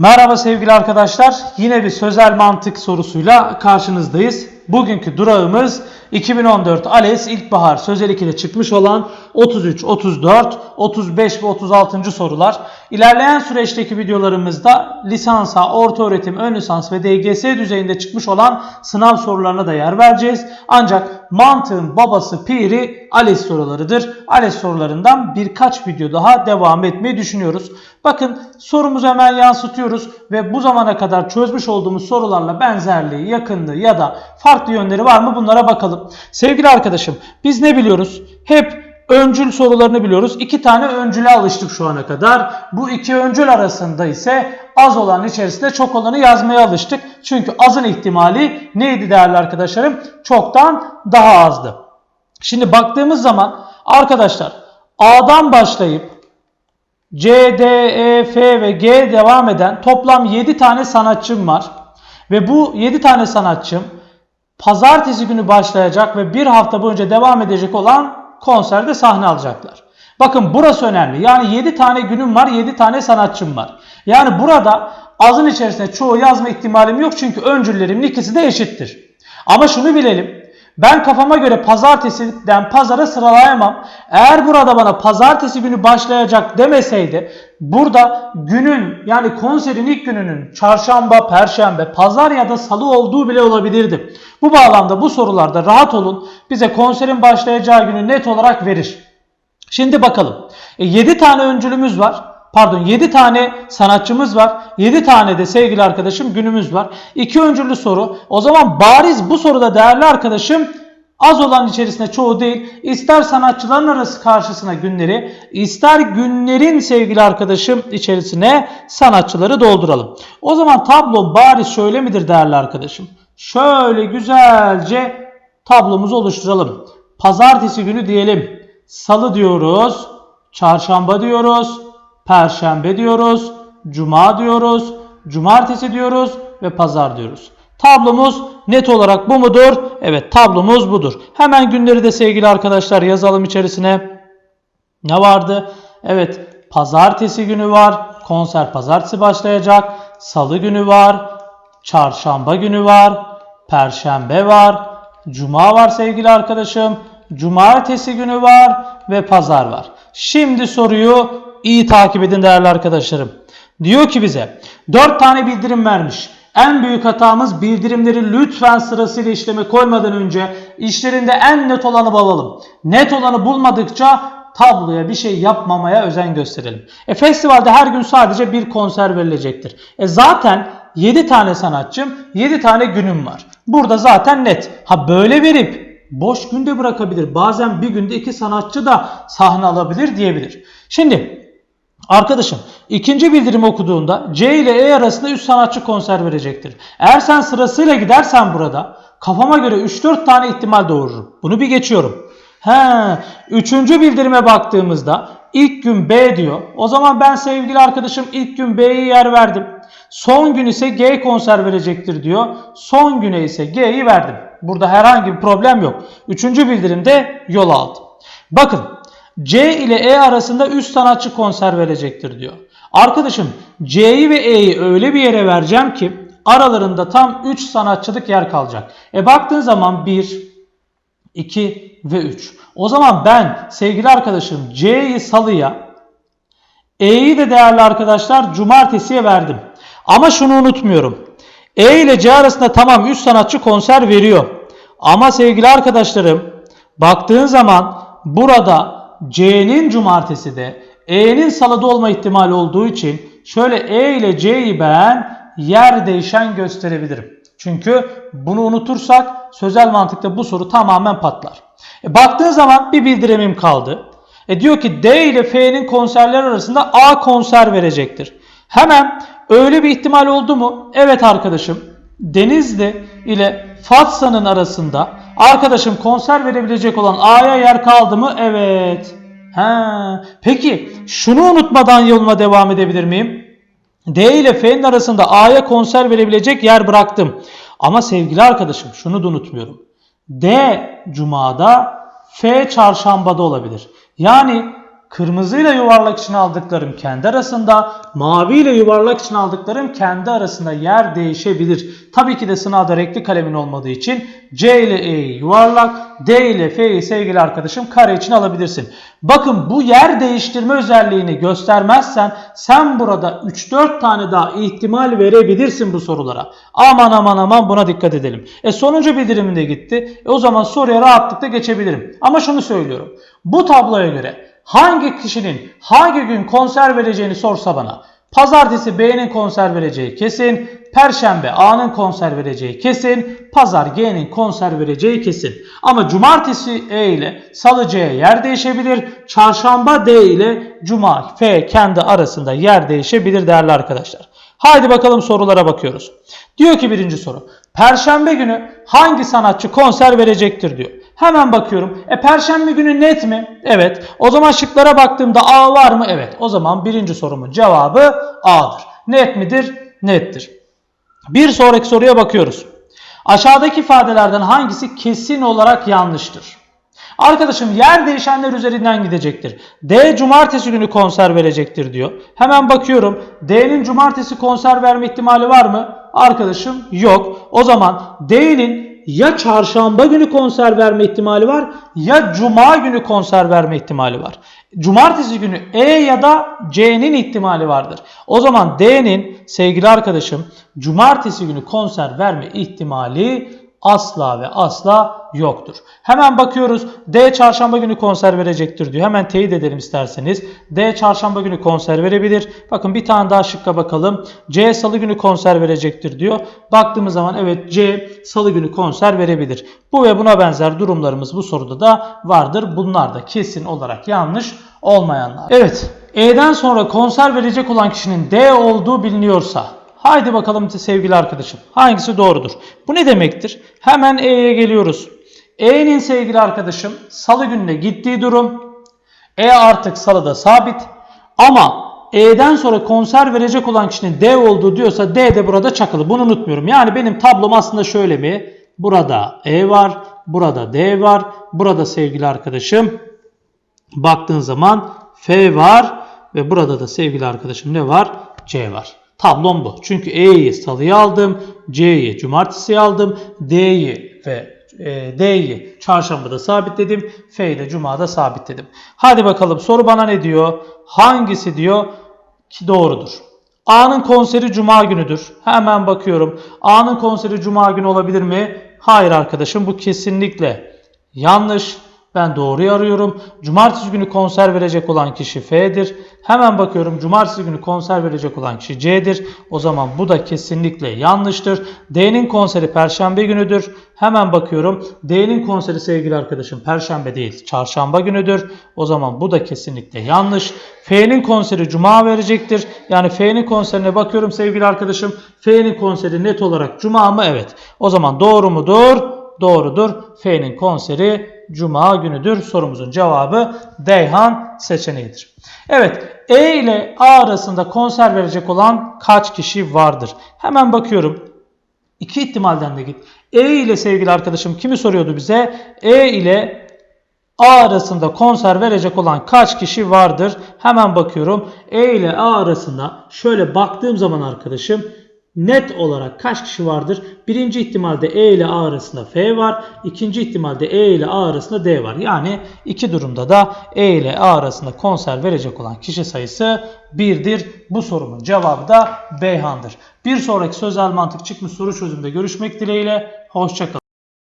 Merhaba sevgili arkadaşlar. Yine bir sözel mantık sorusuyla karşınızdayız. Bugünkü durağımız 2014 ALES İlkbahar Sözel 2'de çıkmış olan 33, 34, 35 ve 36. sorular. İlerleyen süreçteki videolarımızda lisansa, orta öğretim, ön lisans ve DGS düzeyinde çıkmış olan sınav sorularına da yer vereceğiz. Ancak mantığın babası piri ALES sorularıdır. ALES sorularından birkaç video daha devam etmeyi düşünüyoruz. Bakın sorumuzu hemen yansıtıyoruz ve bu zamana kadar çözmüş olduğumuz sorularla benzerliği, yakınlığı ya da farklı yönleri var mı bunlara bakalım. Sevgili arkadaşım biz ne biliyoruz? Hep öncül sorularını biliyoruz. İki tane öncüle alıştık şu ana kadar. Bu iki öncül arasında ise az olanın içerisinde çok olanı yazmaya alıştık. Çünkü azın ihtimali neydi değerli arkadaşlarım? Çoktan daha azdı. Şimdi baktığımız zaman arkadaşlar A'dan başlayıp C, D, E, F ve G devam eden toplam 7 tane sanatçım var. Ve bu 7 tane sanatçım pazartesi günü başlayacak ve bir hafta boyunca devam edecek olan konserde sahne alacaklar. Bakın burası önemli. Yani 7 tane günüm var, 7 tane sanatçım var. Yani burada azın içerisinde çoğu yazma ihtimalim yok çünkü öncüllerimin ikisi de eşittir. Ama şunu bilelim. Ben kafama göre pazartesiden pazara sıralayamam. Eğer burada bana pazartesi günü başlayacak demeseydi burada günün yani konserin ilk gününün çarşamba, perşembe, pazar ya da salı olduğu bile olabilirdi. Bu bağlamda bu sorularda rahat olun. Bize konserin başlayacağı günü net olarak verir. Şimdi bakalım. E, 7 tane öncülümüz var. Pardon 7 tane sanatçımız var. 7 tane de sevgili arkadaşım günümüz var. 2 öncüllü soru. O zaman bariz bu soruda değerli arkadaşım az olan içerisinde çoğu değil. İster sanatçıların arası karşısına günleri, ister günlerin sevgili arkadaşım içerisine sanatçıları dolduralım. O zaman tablo bariz şöyle midir değerli arkadaşım? Şöyle güzelce tablomuzu oluşturalım. Pazartesi günü diyelim. Salı diyoruz. Çarşamba diyoruz. Perşembe diyoruz. Cuma diyoruz. Cumartesi diyoruz ve pazar diyoruz. Tablomuz net olarak bu mudur? Evet tablomuz budur. Hemen günleri de sevgili arkadaşlar yazalım içerisine. Ne vardı? Evet pazartesi günü var. Konser pazartesi başlayacak. Salı günü var. Çarşamba günü var. Perşembe var. Cuma var sevgili arkadaşım. Cumartesi günü var ve pazar var. Şimdi soruyu iyi takip edin değerli arkadaşlarım. Diyor ki bize 4 tane bildirim vermiş. En büyük hatamız bildirimleri lütfen sırasıyla işleme koymadan önce işlerinde en net olanı bulalım. Net olanı bulmadıkça tabloya bir şey yapmamaya özen gösterelim. E festivalde her gün sadece bir konser verilecektir. E zaten 7 tane sanatçım, 7 tane günüm var. Burada zaten net. Ha böyle verip boş günde bırakabilir. Bazen bir günde iki sanatçı da sahne alabilir diyebilir. Şimdi Arkadaşım ikinci bildirimi okuduğunda C ile E arasında 3 sanatçı konser verecektir. Eğer sen sırasıyla gidersen burada kafama göre 3-4 tane ihtimal doğururum. Bunu bir geçiyorum. He, üçüncü bildirime baktığımızda ilk gün B diyor. O zaman ben sevgili arkadaşım ilk gün B'ye yer verdim. Son gün ise G konser verecektir diyor. Son güne ise G'yi verdim. Burada herhangi bir problem yok. Üçüncü bildirimde yol aldı. Bakın C ile E arasında 3 sanatçı konser verecektir diyor. Arkadaşım C'yi ve E'yi öyle bir yere vereceğim ki aralarında tam 3 sanatçılık yer kalacak. E baktığın zaman 1, 2 ve 3. O zaman ben sevgili arkadaşım C'yi salıya, E'yi de değerli arkadaşlar cumartesiye verdim. Ama şunu unutmuyorum. E ile C arasında tamam 3 sanatçı konser veriyor. Ama sevgili arkadaşlarım baktığın zaman burada C'nin cumartesi de E'nin salıda olma ihtimali olduğu için şöyle E ile C'yi ben yer değişen gösterebilirim. Çünkü bunu unutursak sözel mantıkta bu soru tamamen patlar. E, baktığın zaman bir bildirimim kaldı. E, diyor ki D ile F'nin konserler arasında A konser verecektir. Hemen öyle bir ihtimal oldu mu? Evet arkadaşım. Denizli ile Fatsa'nın arasında arkadaşım konser verebilecek olan A'ya yer kaldı mı? Evet. Ha. Peki şunu unutmadan yoluma devam edebilir miyim? D ile F'nin arasında A'ya konser verebilecek yer bıraktım. Ama sevgili arkadaşım şunu da unutmuyorum. D cumada, F çarşambada olabilir. Yani Kırmızıyla yuvarlak için aldıklarım kendi arasında, maviyle yuvarlak için aldıklarım kendi arasında yer değişebilir. Tabii ki de sınavda renkli kalemin olmadığı için C ile E'yi yuvarlak, D ile F'yi sevgili arkadaşım kare için alabilirsin. Bakın bu yer değiştirme özelliğini göstermezsen sen burada 3-4 tane daha ihtimal verebilirsin bu sorulara. Aman aman aman buna dikkat edelim. E sonuncu bildirimim de gitti. E o zaman soruya rahatlıkla geçebilirim. Ama şunu söylüyorum. Bu tabloya göre hangi kişinin hangi gün konser vereceğini sorsa bana. Pazartesi B'nin konser vereceği kesin. Perşembe A'nın konser vereceği kesin. Pazar G'nin konser vereceği kesin. Ama cumartesi E ile salı C'ye yer değişebilir. Çarşamba D ile cuma F kendi arasında yer değişebilir değerli arkadaşlar. Haydi bakalım sorulara bakıyoruz. Diyor ki birinci soru. Perşembe günü hangi sanatçı konser verecektir diyor. Hemen bakıyorum. E perşembe günü net mi? Evet. O zaman şıklara baktığımda A var mı? Evet. O zaman birinci sorumun cevabı A'dır. Net midir? Nettir. Bir sonraki soruya bakıyoruz. Aşağıdaki ifadelerden hangisi kesin olarak yanlıştır? Arkadaşım yer değişenler üzerinden gidecektir. D cumartesi günü konser verecektir diyor. Hemen bakıyorum. D'nin cumartesi konser verme ihtimali var mı? Arkadaşım yok. O zaman D'nin ya çarşamba günü konser verme ihtimali var ya cuma günü konser verme ihtimali var. Cumartesi günü E ya da C'nin ihtimali vardır. O zaman D'nin sevgili arkadaşım cumartesi günü konser verme ihtimali asla ve asla yoktur. Hemen bakıyoruz. D çarşamba günü konser verecektir diyor. Hemen teyit edelim isterseniz. D çarşamba günü konser verebilir. Bakın bir tane daha şıkka bakalım. C salı günü konser verecektir diyor. Baktığımız zaman evet C salı günü konser verebilir. Bu ve buna benzer durumlarımız bu soruda da vardır. Bunlar da kesin olarak yanlış olmayanlar. Evet. E'den sonra konser verecek olan kişinin D olduğu biliniyorsa Haydi bakalım sevgili arkadaşım. Hangisi doğrudur? Bu ne demektir? Hemen E'ye geliyoruz. E'nin sevgili arkadaşım salı gününe gittiği durum. E artık salıda sabit. Ama E'den sonra konser verecek olan kişinin D olduğu diyorsa D de burada çakılı. Bunu unutmuyorum. Yani benim tablom aslında şöyle mi? Burada E var. Burada D var. Burada sevgili arkadaşım baktığın zaman F var. Ve burada da sevgili arkadaşım ne var? C var. Tablom bu. Çünkü E'yi salıya aldım. C'yi cumartesiye aldım. D'yi ve D'yi çarşambada sabitledim. F'yi de cumada sabitledim. Hadi bakalım soru bana ne diyor? Hangisi diyor ki doğrudur? A'nın konseri cuma günüdür. Hemen bakıyorum. A'nın konseri cuma günü olabilir mi? Hayır arkadaşım bu kesinlikle yanlış. Ben doğruyu arıyorum. Cumartesi günü konser verecek olan kişi F'dir. Hemen bakıyorum. Cumartesi günü konser verecek olan kişi C'dir. O zaman bu da kesinlikle yanlıştır. D'nin konseri Perşembe günüdür. Hemen bakıyorum. D'nin konseri sevgili arkadaşım Perşembe değil, Çarşamba günüdür. O zaman bu da kesinlikle yanlış. F'nin konseri Cuma verecektir. Yani F'nin konserine bakıyorum sevgili arkadaşım. F'nin konseri net olarak Cuma mı? Evet. O zaman doğru mudur? Doğrudur. F'nin konseri Cuma günüdür. Sorumuzun cevabı Deyhan seçeneğidir. Evet E ile A arasında konser verecek olan kaç kişi vardır? Hemen bakıyorum. İki ihtimalden de git. E ile sevgili arkadaşım kimi soruyordu bize? E ile A arasında konser verecek olan kaç kişi vardır? Hemen bakıyorum. E ile A arasında şöyle baktığım zaman arkadaşım net olarak kaç kişi vardır? Birinci ihtimalde E ile A arasında F var. İkinci ihtimalde E ile A arasında D var. Yani iki durumda da E ile A arasında konser verecek olan kişi sayısı 1'dir. Bu sorumun cevabı da Beyhan'dır. Bir sonraki sözel mantık çıkmış soru çözümünde görüşmek dileğiyle. Hoşçakalın.